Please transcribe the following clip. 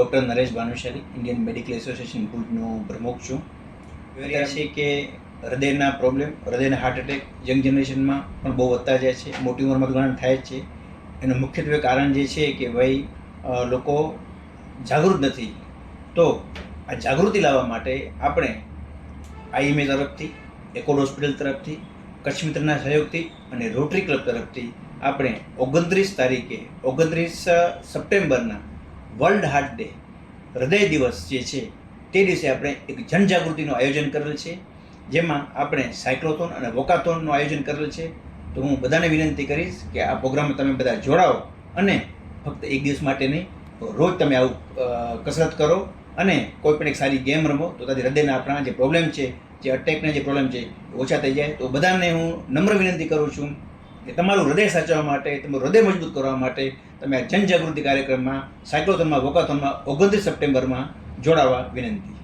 Doctor Naresh Bhanushali Indian medical association ભુજનો પ્રમુખ છું. કહેવાય છે કે હૃદયના પ્રોબ્લેમ હૃદયના હાર્ટ એટેક યંગ જનરેશનમાં પણ બહુ વધતા જાય છે. મોટી ઉંમરમાં ઘણા થાય જ છે. એનું મુખ્યત્વે કારણ જે છે કે ભાઈ લોકો જાગૃત નથી. તો આ જાગૃતિ લાવવા માટે આપણે આઈએમએ તરફથી, એકોડ હોસ્પિટલ તરફથી, કચ્છ મિત્રના સહયોગથી અને રોટરી ક્લબ તરફથી આપણે ઓગણત્રીસ તારીખે, ઓગણત્રીસ સપ્ટેમ્બરના વર્લ્ડ હાર્ટ ડે હૃદય દિવસ જે છે, તે દિવસે આપણે એક જનજાગૃતિનું આયોજન કરેલ છે. જેમાં આપણે સાયક્લોથોન અને વોકાથોનનું આયોજન કરેલ છે. તો હું બધાને વિનંતી કરીશ કે આ પ્રોગ્રામમાં તમે બધા જોડાઓ અને ફક્ત એક દિવસ માટે નહીં, રોજ તમે આવું કસરત કરો અને કોઈ પણ એક સારી ગેમ રમો તો તારી હૃદયના આપણા જે પ્રોબ્લેમ છે, જે અટેકના જે પ્રોબ્લેમ છે ઓછા થઈ જાય. તો બધાને હું નમ્ર વિનંતી કરું છું કે તમારું હૃદય સાચવવા માટે, તમારું હૃદય મજબૂત કરવા માટે તમે આ જનજાગૃતિ કાર્યક્રમમાં, સાયક્લોથોનમાં, વોકાથોનમાં ઓગણત્રીસ સપ્ટેમ્બરમાં જોડાવા વિનંતી.